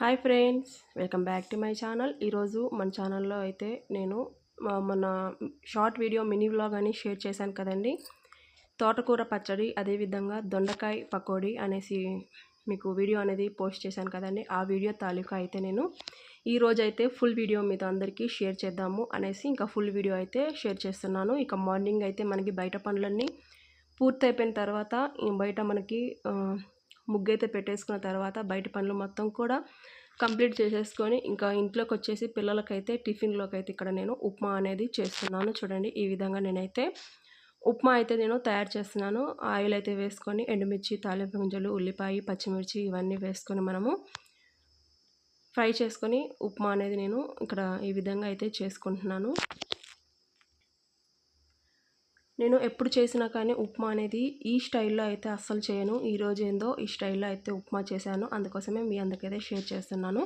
Hi friends welcome back to my channel. ఈరోజు మన ఛానల్లో అయితే నేను మన షార్ట్ వీడియో మినీ వ్లాగ్ అని షేర్ చేశాను కదండి. తోటకూర పచ్చడి అదేవిధంగా దొండకాయ పకోడీ అనేసి మీకు వీడియో అనేది పోస్ట్ చేశాను కదండి. ఆ వీడియో తాలూకా అయితే నేను ఈరోజు అయితే ఫుల్ వీడియో మీతో అందరికీ షేర్ చేద్దాము అనేసి ఇంకా ఫుల్ వీడియో అయితే షేర్ చేస్తున్నాను. ఇక మార్నింగ్ అయితే మనకి బయట పనులన్నీ పూర్తి అయిపోయిన తర్వాత బయట మనకి ముగ్గైతే ముగ్గు అయితే పెట్టేసుకున్న తర్వాత బయట పనులు మొత్తం కూడా కంప్లీట్ చేసేసుకొని ఇంకా ఇంట్లోకి వచ్చేసి పిల్లలకైతే టిఫిన్లోకి అయితే ఇక్కడ నేను ఉప్మా అనేది చేస్తున్నాను. చూడండి ఈ విధంగా నేనైతే ఉప్మా అయితే నేను తయారు చేస్తున్నాను. ఆయిల్ అయితే వేసుకొని ఎండుమిర్చి తాలింపు గింజలు ఉల్లిపాయ పచ్చిమిర్చి ఇవన్నీ వేసుకొని మనము ఫ్రై చేసుకొని ఉప్మా అనేది నేను ఇక్కడ ఈ విధంగా అయితే చేసుకుంటున్నాను. నేను ఎప్పుడు చేసినా కానీ ఉప్మా అనేది ఈ స్టైల్లో అయితే అస్సలు చేయను. ఈరోజు ఏందో ఈ స్టైల్లో అయితే ఉప్మా చేశాను. అందుకోసమే మీ అందరికైతే షేర్ చేస్తున్నాను.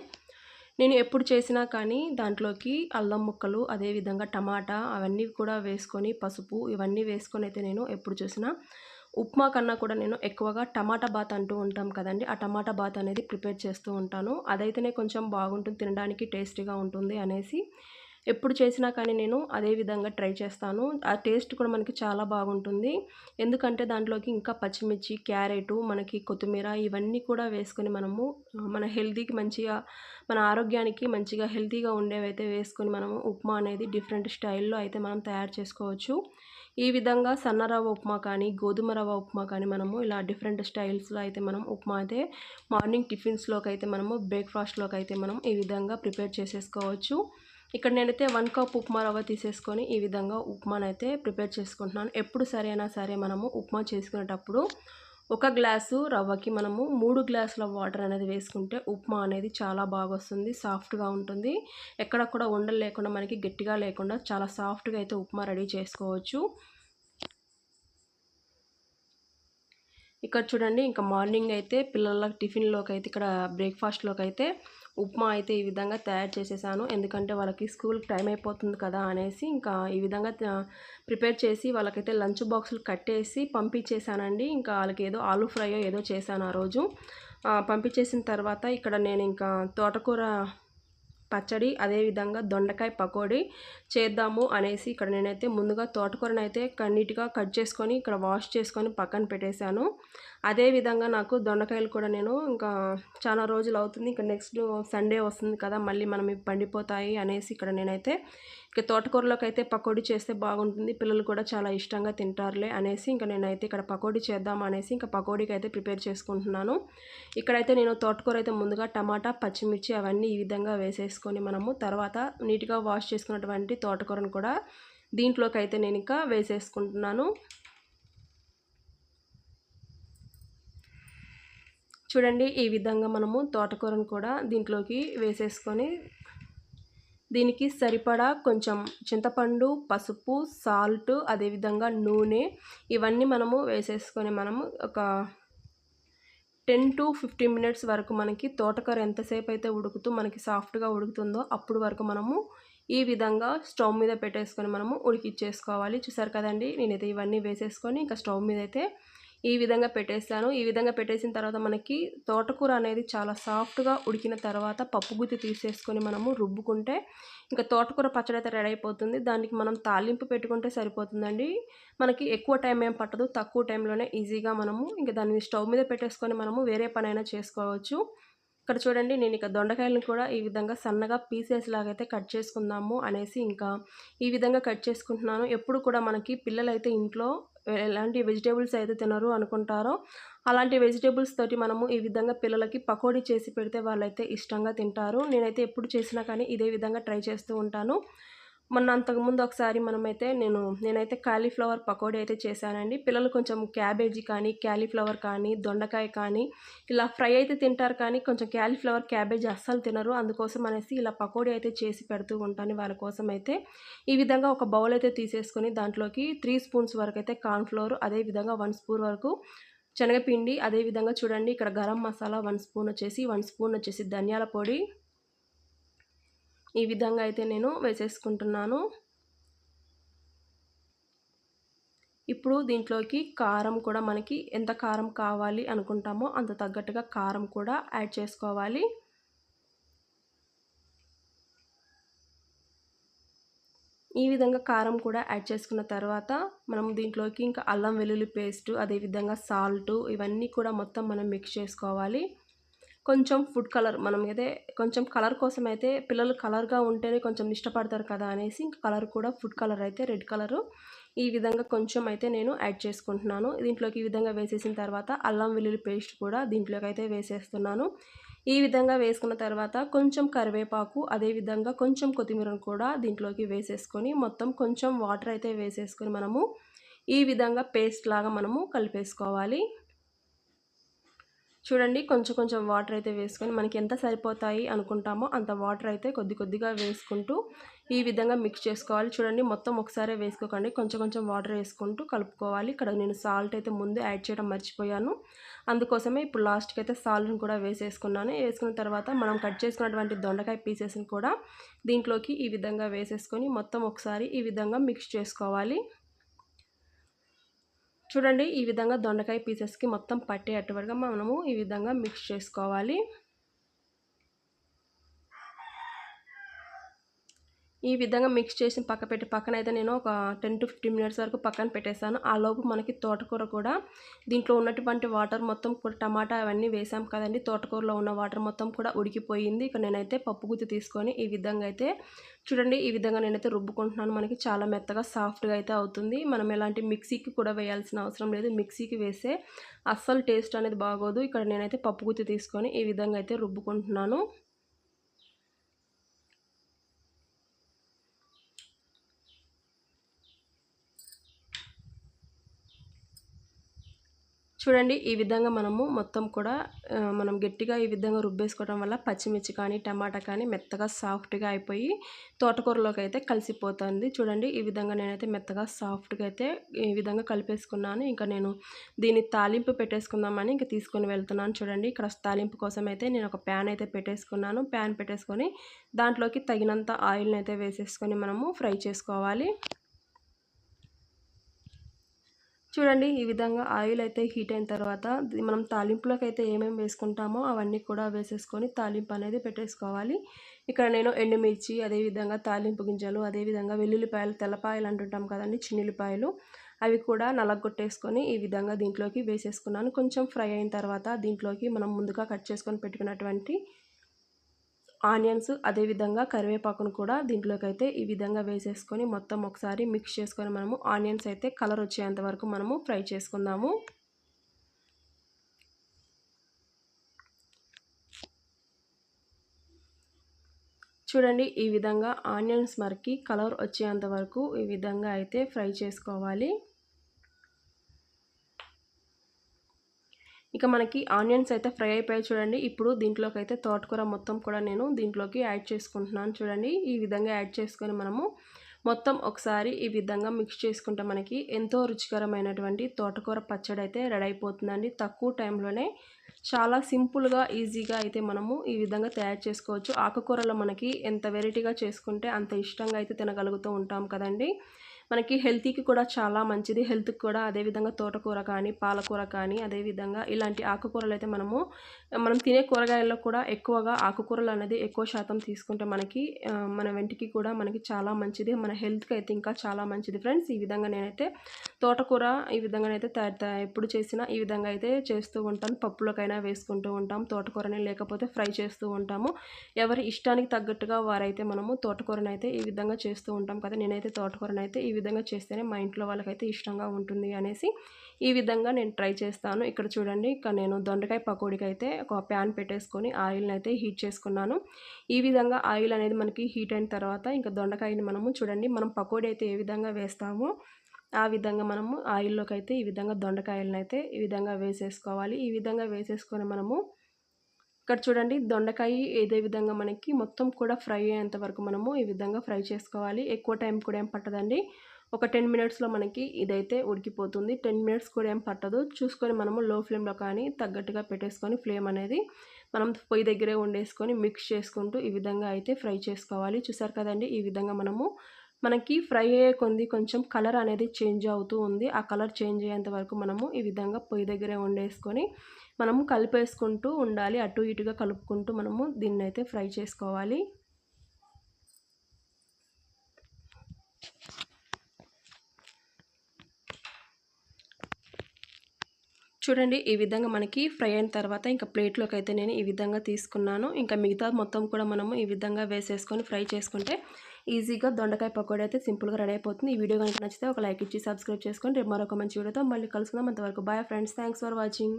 నేను ఎప్పుడు చేసినా కానీ దాంట్లోకి అల్లం ముక్కలు అదేవిధంగా టమాటా అవన్నీ కూడా వేసుకొని పసుపు ఇవన్నీ వేసుకొని అయితే నేను ఎప్పుడు చూసినా ఉప్మా కన్నా కూడా నేను ఎక్కువగా టమాటా బాత్ అంటూ ఉంటాం కదండి. ఆ టమాటా బాత్ అనేది ప్రిపేర్ చేస్తూ ఉంటాను. అదైతేనే కొంచెం బాగుంటుంది తినడానికి టేస్టీగా ఉంటుంది అనేసి ఎప్పుడు చేసినా కానీ నేను అదే విధంగా ట్రై చేస్తాను. ఆ టేస్ట్ కూడా మనకి చాలా బాగుంటుంది. ఎందుకంటే దాంట్లోకి ఇంకా పచ్చిమిర్చి క్యారెట్ మనకి కొత్తిమీర ఇవన్నీ కూడా వేసుకొని మనము మన హెల్తీకి మంచిగా మన ఆరోగ్యానికి మంచిగా హెల్తీగా ఉండేవైతే వేసుకొని మనము ఉప్మా అనేది డిఫరెంట్ స్టైల్లో అయితే మనం తయారు చేసుకోవచ్చు. ఈ విధంగా సన్న రవ్వ ఉప్మా కానీ గోధుమ రవ్వ ఉప్మా కానీ మనము ఇలా డిఫరెంట్ స్టైల్స్లో అయితే మనం ఉప్మా అయితే మార్నింగ్ టిఫిన్స్లోకి అయితే మనము బ్రేక్ఫాస్ట్లోకి అయితే మనం ఈ విధంగా ప్రిపేర్ చేసేసుకోవచ్చు. ఇక్కడ నేనైతే వన్ కప్ ఉప్మా రవ్వ తీసేసుకొని ఈ విధంగా ఉప్మానైతే అయితే ప్రిపేర్ చేసుకుంటున్నాను. ఎప్పుడు సరైనా సరే మనము ఉప్మా చేసుకునేటప్పుడు ఒక గ్లాసు రవ్వకి మనము మూడు గ్లాసుల వాటర్ అనేది వేసుకుంటే ఉప్మా అనేది చాలా బాగా వస్తుంది సాఫ్ట్గా ఉంటుంది. ఎక్కడ కూడా ఉండలు లేకుండా మనకి గట్టిగా లేకుండా చాలా సాఫ్ట్గా అయితే ఉప్మా రెడీ చేసుకోవచ్చు. ఇక్కడ చూడండి ఇంకా మార్నింగ్ అయితే పిల్లల టిఫిన్లోకి అయితే ఇక్కడ బ్రేక్ఫాస్ట్లోకి అయితే ఉప్మా అయితే ఈ విధంగా తయారు చేసేసాను. ఎందుకంటే వాళ్ళకి స్కూల్ టైం అయిపోతుంది కదా అనేసి ఇంకా ఈ విధంగా ప్రిపేర్ చేసి వాళ్ళకైతే లంచ్ బాక్సులు కట్టేసి పంపించేసానండి ఇంకా వాళ్ళకి ఏదో ఆలూ ఫ్రైయో ఏదో చేశాను ఆ రోజు. పంపించేసిన తర్వాత ఇక్కడ నేను ఇంకా తోటకూర పచ్చడి అదేవిధంగా దొండకాయ పకోడీ చేద్దాము అనేసి ఇక్కడ నేనైతే ముందుగా తోటకూరను అయితే నీట్గా కట్ చేసుకొని ఇక్కడ వాష్ చేసుకొని పక్కన పెట్టేశాను. అదేవిధంగా నాకు దొండకాయలు కూడా నేను ఇంకా చాలా రోజులు అవుతుంది. ఇంకా నెక్స్ట్ సండే వస్తుంది కదా మళ్ళీ మనం పండిపోతాయి అనేసి ఇక్కడ నేనైతే ఇక తోటకూరలోకి అయితే పకోడీ చేస్తే బాగుంటుంది. పిల్లలు కూడా చాలా ఇష్టంగా తింటారులే అనేసి ఇంకా నేనైతే ఇక్కడ పకోడీ చేద్దాం అనేసి ఇంకా పకోడీకి అయితే ప్రిపేర్ చేసుకుంటున్నాను. ఇక్కడైతే నేను తోటకూర అయితే ముందుగా టమాటా పచ్చిమిర్చి అవన్నీ ఈ విధంగా వేసేసుకొని మనము తర్వాత నీట్గా వాష్ చేసుకున్నటువంటి తోటకూరను కూడా దీంట్లోకి అయితే నేను ఇంకా వేసేసుకుంటున్నాను. చూడండి ఈ విధంగా మనము తోటకూరను కూడా దీంట్లోకి వేసేసుకొని దీనికి సరిపడా కొంచెం చింతపండు పసుపు సాల్ట్ అదేవిధంగా నూనె. ఇవన్నీ మనము వేసేసుకొని మనము ఒక టెన్ టు ఫిఫ్టీన్ మినిట్స్ వరకు మనకి తోటకూర ఎంతసేపు అయితే ఉడుకుతూ మనకి సాఫ్ట్గా ఉడుకుతుందో అప్పుడు వరకు మనము ఈ విధంగా స్టవ్ మీద పెట్టేసుకొని మనము ఉడికిచ్చేసుకోవాలి. చూసారు కదండి? నేనైతే ఇవన్నీ వేసేసుకొని ఇంకా స్టవ్ మీద అయితే ఈ విధంగా పెట్టేస్తాను ఈ విధంగా పెట్టేసిన తర్వాత మనకి తోటకూర అనేది చాలా సాఫ్ట్గా ఉడికిన తర్వాత పప్పు గుత్తి తీసేసుకొని మనము రుబ్బుకుంటే ఇంకా తోటకూర పచ్చడి అయితే రెడీ అయిపోతుంది. దానికి మనం తాలింపు పెట్టుకుంటే సరిపోతుందండి. మనకి ఎక్కువ టైం ఏం పట్టదు. తక్కువ టైంలోనే ఈజీగా మనము ఇంకా దాన్ని స్టవ్ మీద పెట్టేసుకొని మనము వేరే పనైనా చేసుకోవచ్చు. ఇక్కడ చూడండి నేను ఇక దొండకాయలను కూడా ఈ విధంగా సన్నగా పీసెస్ లాగైతే కట్ చేసుకుందాము అనేసి ఇంకా ఈ విధంగా కట్ చేసుకుంటున్నాను. ఎప్పుడు కూడా మనకి పిల్లలైతే ఇంట్లో ఎలాంటి వెజిటేబుల్స్ అయితే తినరు అనుకుంటారో అలాంటి వెజిటేబుల్స్ తోటి మనము ఈ విధంగా పిల్లలకి పకోడీ చేసి పెడితే వాళ్ళైతే ఇష్టంగా తింటారు. నేనైతే ఎప్పుడు చేసినా కానీ ఇదే విధంగా ట్రై చేస్తూ ఉంటాను. మొన్న అంతకుముందు ఒకసారి మనమైతే నేను నేనైతే కాలీఫ్లవర్ పకోడీ అయితే చేశానండి. పిల్లలు కొంచెం క్యాబేజీ కానీ క్యాలీఫ్లవర్ కానీ దొండకాయ కానీ ఇలా ఫ్రై అయితే తింటారు కానీ కొంచెం క్యాలీఫ్లవర్ క్యాబేజీ అస్సలు తినరు. అందుకోసం అనేసి ఇలా పకోడీ అయితే చేసి పెడుతూ ఉంటాను వాళ్ళ కోసం అయితే. ఈ విధంగా ఒక బౌల్ అయితే తీసేసుకొని దాంట్లోకి త్రీ స్పూన్స్ వరకు అయితే కార్న్ఫ్లోర్ అదేవిధంగా వన్ స్పూన్ వరకు శనగపిండి అదేవిధంగా చూడండి ఇక్కడ గరం మసాలా వన్ స్పూన్ వచ్చేసి వన్ స్పూన్ వచ్చేసి ధనియాల పొడి ఈ విధంగా అయితే నేను వేసేసుకుంటున్నాను. ఇప్పుడు దీంట్లోకి కారం కూడా మనకి ఎంత కారం కావాలి అనుకుంటామో అంత తగ్గట్టుగా కారం కూడా యాడ్ చేసుకోవాలి. ఈ విధంగా కారం కూడా యాడ్ చేసుకున్న తర్వాత మనం దీంట్లోకి ఇంకా అల్లం వెల్లుల్లి పేస్టు అదేవిధంగా సాల్ట్ ఇవన్నీ కూడా మొత్తం మనం మిక్స్ చేసుకోవాలి. కొంచెం ఫుడ్ కలర్ మనం అయితే కొంచెం కలర్ కోసం అయితే పిల్లలు కలర్గా ఉంటేనే కొంచెం ఇష్టపడతారు కదా అనేసి ఇంకా కలర్ కూడా ఫుడ్ కలర్ అయితే రెడ్ కలరు. ఈ విధంగా కొంచెం అయితే నేను యాడ్ చేసుకుంటున్నాను. దీంట్లోకి ఈ విధంగా వేసేసిన తర్వాత అల్లం వెల్లుల్లి పేస్ట్ కూడా దీంట్లోకి అయితే వేసేస్తున్నాను. ఈ విధంగా వేసుకున్న తర్వాత కొంచెం కరివేపాకు అదేవిధంగా కొంచెం కొత్తిమీరను కూడా దీంట్లోకి వేసేసుకొని మొత్తం కొంచెం వాటర్ అయితే వేసేసుకొని మనము ఈ విధంగా పేస్ట్ లాగా మనము కలిపేసుకోవాలి. చూడండి కొంచెం కొంచెం వాటర్ అయితే వేసుకొని మనకి ఎంత సరిపోతాయి అనుకుంటామో అంత వాటర్ అయితే కొద్ది కొద్దిగా వేసుకుంటూ ఈ విధంగా మిక్స్ చేసుకోవాలి. చూడండి మొత్తం ఒకసారి వేసుకోకండి. కొంచెం కొంచెం వాటర్ వేసుకుంటూ కలుపుకోవాలి. ఇక్కడ నేను సాల్ట్ అయితే ముందు యాడ్ చేయడం మర్చిపోయాను. అందుకోసమే ఇప్పుడు లాస్ట్కి అయితే సాల్ట్ని కూడా వేసేసుకున్నాను. వేసుకున్న తర్వాత మనం కట్ చేసుకున్నటువంటి దొండకాయ పీసెస్ని కూడా దీంట్లోకి ఈ విధంగా వేసేసుకొని మొత్తం ఒకసారి ఈ విధంగా మిక్స్ చేసుకోవాలి. చూడండి ఈ విధంగా దొండకాయ పీసెస్కి మొత్తం పట్టేటట్టుగా మనము ఈ విధంగా మిక్స్ చేసుకోవాలి. ఈ విధంగా మిక్స్ చేసి పక్క పెట్టి పక్కన అయితే నేను ఒక టెన్ టు ఫిఫ్టీన్ మినిట్స్ వరకు పక్కన పెట్టేశాను. ఆ లోపు మనకి తోటకూర కూడా దీంట్లో ఉన్నటువంటి వాటర్ మొత్తం కూడా టమాటా అవన్నీ వేసాం కదండి. తోటకూరలో ఉన్న వాటర్ మొత్తం కూడా ఉడికిపోయింది. ఇక నేనైతే పప్పు గుత్తి తీసుకొని ఈ విధంగా అయితే చూడండి ఈ విధంగా నేనైతే రుబ్బుకుంటున్నాను. మనకి చాలా మెత్తగా సాఫ్ట్గా అయితే అవుతుంది. మనం ఎలాంటి మిక్సీకి కూడా వేయాల్సిన అవసరం లేదు. మిక్సీకి వేస్తే అస్సలు టేస్ట్ అనేది బాగోదు. ఇక్కడ నేనైతే పప్పు గుత్తి తీసుకొని ఈ విధంగా అయితే రుబ్బుకుంటున్నాను. చూడండి ఈ విధంగా మనము మొత్తం కూడా మనం గట్టిగా ఈ విధంగా రుబ్బేసుకోవడం వల్ల పచ్చిమిర్చి కానీ టమాటా కానీ మెత్తగా సాఫ్ట్గా అయిపోయి తోటకూరలోకి అయితే కలిసిపోతుంది. చూడండి ఈ విధంగా నేనైతే మెత్తగా సాఫ్ట్గా అయితే ఈ విధంగా కలిపేసుకున్నాను. ఇంకా నేను దీన్ని తాలింపు పెట్టేసుకుందామని ఇంకా తీసుకొని వెళ్తున్నాను చూడండి. ఇక్కడ తాలింపు కోసం అయితే నేను ఒక ప్యాన్ అయితే పెట్టేసుకున్నాను. ప్యాన్ పెట్టేసుకొని దాంట్లోకి తగినంత ఆయిల్ని అయితే వేసేసుకొని మనము ఫ్రై చేసుకోవాలి. చూడండి ఈ విధంగా ఆయిల్ అయితే హీట్ అయిన తర్వాత మనం తాలింపులోకి అయితే ఏమేమి వేసుకుంటామో అవన్నీ కూడా వేసేసుకొని తాలింపు అనేది పెట్టేసుకోవాలి. ఇక్కడ నేను ఎండుమిర్చి అదేవిధంగా తాలింపు గింజలు అదేవిధంగా వెల్లుల్లిపాయలు తెల్లపాయలు అంటుంటాం కదండి చిన్నులిపాయలు అవి కూడా నలగొట్టేసుకొని ఈ విధంగా దీంట్లోకి వేసేసుకున్నాను. కొంచెం ఫ్రై అయిన తర్వాత దీంట్లోకి మనం ముందుగా కట్ చేసుకొని పెట్టుకున్నటువంటి ఆనియన్స్ అదేవిధంగా కరివేపాకును కూడా దీంట్లోకి అయితే ఈ విధంగా వేసేసుకొని మొత్తం ఒకసారి మిక్స్ చేసుకొని మనము ఆనియన్స్ అయితే కలర్ వచ్చేంత వరకు మనము ఫ్రై చేసుకుందాము. చూడండి ఈ విధంగా ఆనియన్స్ మరికి కలర్ వచ్చేంత వరకు ఈ విధంగా అయితే ఫ్రై చేసుకోవాలి. ఇక మనకి ఆనియన్స్ అయితే ఫ్రై అయిపోయాయి చూడండి. ఇప్పుడు దీంట్లోకి అయితే తోటకూర మొత్తం కూడా నేను దీంట్లోకి యాడ్ చేసుకుంటున్నాను చూడండి. ఈ విధంగా యాడ్ చేసుకొని మనము మొత్తం ఒకసారి ఈ విధంగా మిక్స్ చేసుకుంటే మనకి ఎంతో రుచికరమైనటువంటి తోటకూర పచ్చడి అయితే రెడీ అయిపోతుందండి. తక్కువ టైంలోనే చాలా సింపుల్గా ఈజీగా అయితే మనము ఈ విధంగా తయారు చేసుకోవచ్చు. ఆకుకూరలో మనకి ఎంత వెరైటీగా చేసుకుంటే అంత ఇష్టంగా అయితే తినగలుగుతూ ఉంటాం కదండి. మనకి హెల్తీకి కూడా చాలా మంచిది. హెల్త్కి కూడా అదేవిధంగా తోటకూర కానీ పాలకూర కానీ అదేవిధంగా ఇలాంటి ఆకుకూరలు అయితే మనము మనం తినే కూరగాయల్లో కూడా ఎక్కువగా ఆకుకూరలు అనేది ఎక్కువ శాతం తీసుకుంటే మనకి మన వెంటికి కూడా మనకి చాలా మంచిది. మన హెల్త్కి అయితే ఇంకా చాలా మంచిది. ఫ్రెండ్స్ ఈ విధంగా నేనైతే తోటకూర ఈ విధంగానైతే ఎప్పుడు చేసినా ఈ విధంగా అయితే చేస్తూ ఉంటాను. పప్పులోకైనా వేసుకుంటూ ఉంటాం. తోటకూరని లేకపోతే ఫ్రై చేస్తూ ఉంటాము. ఎవరి ఇష్టానికి తగ్గట్టుగా వారైతే మనము తోటకూరనైతే ఈ విధంగా చేస్తూ ఉంటాం కదా. నేనైతే తోటకూరనైతే ఈ విధంగా చేస్తేనే మా ఇంట్లో వాళ్ళకైతే ఇష్టంగా ఉంటుంది అనేసి ఈ విధంగా నేను ట్రై చేస్తాను. ఇక్కడ చూడండి ఇక నేను దొండకాయ పకోడీకి అయితే ఒక ప్యాన్ పెట్టేసుకొని ఆయిల్ని అయితే హీట్ చేసుకున్నాను. ఈ విధంగా ఆయిల్ అనేది మనకి హీట్ అయిన తర్వాత ఇంకా దొండకాయని మనము చూడండి మనం పకోడీ అయితే ఏ విధంగా వేస్తామో ఆ విధంగా మనము ఆయిల్లోకి అయితే ఈ విధంగా దొండకాయలను అయితే ఈ విధంగా వేసేసుకోవాలి. ఈ విధంగా వేసేసుకొని మనము ఇక్కడ చూడండి దొండకాయ ఏదే విధంగా మనకి మొత్తం కూడా ఫ్రై అయ్యేంత వరకు మనము ఈ విధంగా ఫ్రై చేసుకోవాలి. ఎక్కువ టైం కూడా ఏం పట్టదండి. ఒక టెన్ మినిట్స్లో మనకి ఇదైతే ఉడికిపోతుంది. టెన్ మినిట్స్ కూడా ఏం పట్టదు. చూసుకొని మనము లో ఫ్లేమ్లో కానీ తగ్గట్టుగా పెట్టేసుకొని ఫ్లేమ్ అనేది మనం పొయ్యి దగ్గరే వండేసుకొని మిక్స్ చేసుకుంటూ ఈ విధంగా అయితే ఫ్రై చేసుకోవాలి. చూసారు కదండి ఈ విధంగా మనము మనకి ఫ్రై అయ్యే కొంది కొంచెం కలర్ అనేది చేంజ్ అవుతూ ఉంది. ఆ కలర్ చేంజ్ అయ్యేంత వరకు మనము ఈ విధంగా పొయ్యి దగ్గరే వండేసుకొని మనము కలిపేసుకుంటూ ఉండాలి. అటు ఇటుగా కలుపుకుంటూ మనము దీన్ని అయితే ఫ్రై చేసుకోవాలి. చూడండి ఈ విధంగా మనకి ఫ్రై అయిన తర్వాత ఇంకా ప్లేట్లోకి అయితే నేను ఈ విధంగా తీసుకున్నాను. ఇంకా మిగతా మొత్తం కూడా మనము ఈ విధంగా వేసేసుకొని ఫ్రై చేసుకుంటే ఈజీగా దొండకాయ పకోడీ అయితే సింపుల్గా రెడీ అయిపోతుంది. ఈ వీడియో కనుక నచ్చితే ఒక లైక్ ఇచ్చి సబ్స్క్రైబ్ చేసుకొని రేపు మరొక మంచి వీడియోతో మళ్ళీ కలుసుకుందాం. అంతవరకు bye friends. Thanks for watching.